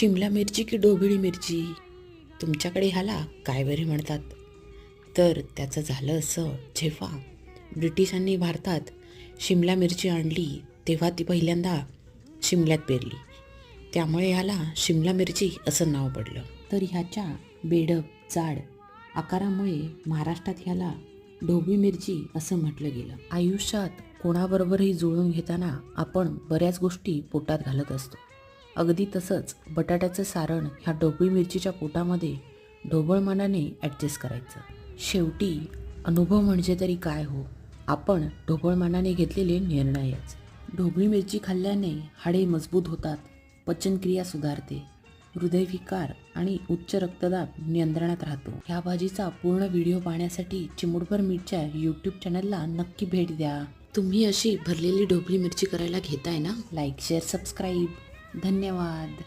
शिमला मिरची की डोबिळी मिरची? तुमच्याकडे ह्याला काय बरे म्हणतात? तर त्याचं झालं असं जेव्हा ब्रिटिशांनी भारतात शिमला मिरची आणली तेव्हा ती पहिल्यांदा शिमल्यात पेरली. त्यामुळे ह्याला शिमला मिरची असं नाव पडलं. तर ह्याच्या बेडप जाड आकारामुळे महाराष्ट्रात ह्याला ढोबळी मिरची असं म्हटलं गेलं. आयुष्यात कोणाबरोबरही जुळून घेताना आपण बऱ्याच गोष्टी पोटात घालत असतो. अगदी तसंच बटाट्याचं सारण ह्या ढोबळी मिरचीच्या पोटामध्ये ढोबळमानाने ॲडजस्ट करायचं. शेवटी अनुभव म्हणजे तरी काय हो? आपण ढोबळमानाने घेतलेले निर्णयच. ढोबळी मिरची खाल्ल्याने हाडे मजबूत होतात पचनक्रिया सुधारते हृदयविकार आणि उच्च रक्तदाब नियंत्रणात राहतो. ह्या भाजीचा पूर्ण व्हिडिओ पाहण्यासाठी चिमुडभर मीठच्या यूट्यूब चॅनलला नक्की भेट द्या. तुम्ही अशी भरलेली ढोबळी मिरची करायला घेताय ना? लाईक शेअर सबस्क्राईब धन्यवाद.